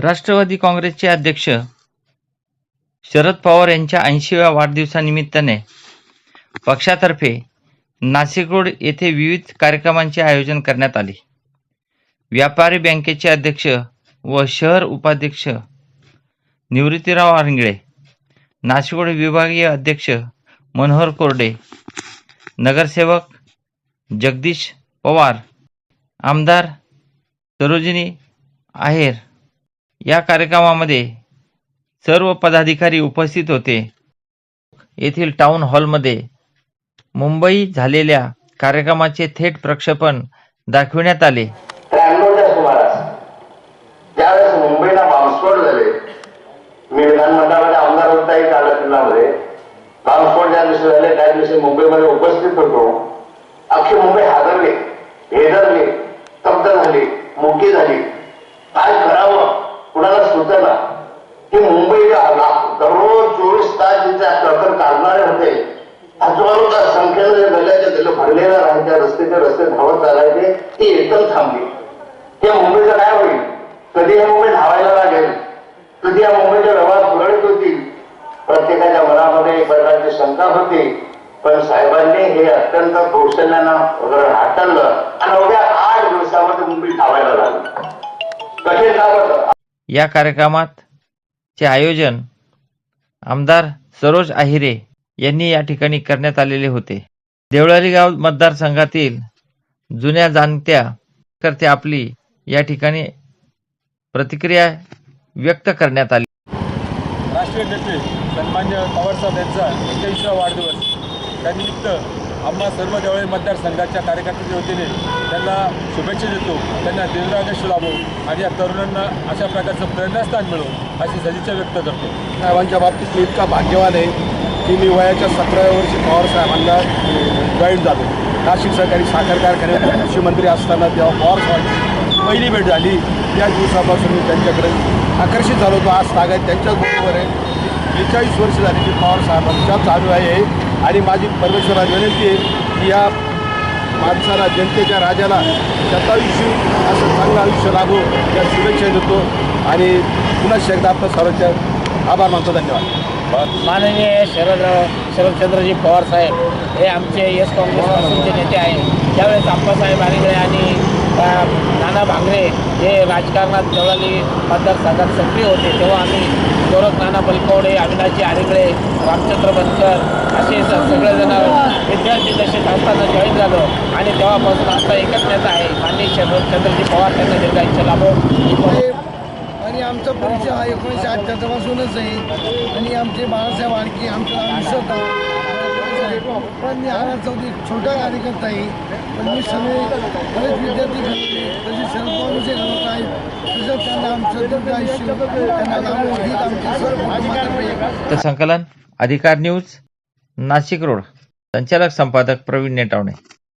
राष्ट्रवादी काँग्रेसचे अध्यक्ष शरद पवार यांच्या ऐंशीव्या वाढदिवसानिमित्ताने पक्षातर्फे नाशिक रोड येथे विविध कार्यक्रमांचे आयोजन करण्यात आले. व्यापारी बँकेचे अध्यक्ष व शहर उपाध्यक्ष निवृत्तीराव आरंगळे नाशिक रोड विभागीय अध्यक्ष मनोहर कोरडे नगरसेवक जगदीश पवार आमदार सरोजिनी आहेर या कार्यक्रमामध्ये सर्व पदाधिकारी उपस्थित होते. येथील टाउन हॉलमध्ये मुंबई झालेल्या कार्यक्रमाचे थेट प्रक्षेपण दाखविण्यात आले. मुंबईला बॉम्बस्फोट झाले मी विधानमंडळामध्ये आमदार होता एक कालखंडामध्ये बॉम्बस्फोट ज्या दिवशी झाले त्या दिवशी मुंबईमध्ये उपस्थित होतो. अख्खी मुंबई हादरली भेदरली स्तब्ध झाली मोठी झाली काय करावं कुणाला सुचना की मुंबईला ला- दररोज चोवीस तास जिथे ट्रकर काढणारे होते. आजूबाजूला संख्येने गल्ल्याच्या गल्ले भरलेल्या राहायच्या रस्त्याचे रस्ते धावत चालायचे ती एकदम थांबली. या मुंबईचं काय होईल? कधी या मुंबई धावायला लागेल? कधी या मुंबईच्या व्यवहार सुरळीत होतील? प्रत्येकाच्या मनामध्ये एक प्रकारची शंका होती. पण साहेबांनी हे अत्यंत कौशल्यानं वगैरे हाताळलं आणि अवघ्या आठ दिवसामध्ये मुंबई धावायला लागली. कठीण काम या कार्यक्रमात चे आयोजन आमदार सरोज आहिरे यांनी या ठिकाणी करण्यात आलेले होते. देवळाली गाव मतदारसंघातील जुन्या जाणत्या करते आपली या ठिकाणी प्रतिक्रिया व्यक्त करण्यात आली. राष्ट्रीय नेते सन्मान्य पवारसाहेब यांचा एक्क्याऐंशीवा वाढदिवस. त्यानिमित्त आम्हा सर्व जवळ मतदारसंघाच्या जे वतीने त्यांना शुभेच्छा देतो त्यांना दीर्घायुष्य लाभो आणि या तरुणांना अशा प्रकारचं प्रेरणास्थान मिळो अशी सदिच्छा व्यक्त करतो. साहेबांच्या बाबतीत मी इतका भाग्यवान आहे की मी वयाच्या सतराव्या वर्षी पवार साहेबांना जॉईन झालो. नाशिक सहकारी साखर कारखान्यात कृषी मंत्री असताना तेव्हा पवार साहेब पहिली भेट झाली त्याच दिवसापासून मी त्यांच्याकडे आकर्षित झालो होतो. आज तागायत त्यांच्याच बरोबर आहे. बेचाळीस वर्ष झाली की पवार साहेबांच्या चालू आहे. आणि माझी परमेश्वरा विनंती आहे की या माणसाला जनतेच्या राजाला शतायुष्य असं चांगलं आयुष्य लागो या शुभेच्छा देतो. आणि पुन्हा एकदा आपलं सर्वांच्या आभार मानतो. धन्यवाद. माननीय शरदराव शरदचंद्रजी पवार साहेब हे आमचे यस पक्षाचे नेते आहे त्यावेळेस आप्पासाहेब आरिगळे आणि नाना भांगरे हे राजकारणात जवळाली मतदारसंघात सक्रिय होते तेव्हा आम्ही गोरख नाना बलकवडे अविनाशी आरेकडे रामचंद्र बनकर असे सगळेजण विद्यार्थी दशेत असताना जॉईन झालो. आणि तेव्हापासून आता एकत्रित आहे माननीय शरदचंद्रजी पवार. त्यांना दीर्घायुष्य लाभो. आणि आमचा परिचय हा एकोणीसशे अठ्ठ्याहत्तरपासूनच आहे. आणि आमचे बाळासाहेब आणखी आमचा विश्वता पण मी हा चौथी छोटा कार्यकर्ता आहे. पण मी सगळे बरेच विद्यार्थी घडवले तसे शरद पवारचे घडवत आहेत. तसंच त्यांना आमचं दीर्घ आयुष्य त्यांना लाभो हीच आमची सर्व तर संकलन अधिकार न्यूज नाशिक रोड. संचालक संपादक प्रवीण नेटावणे.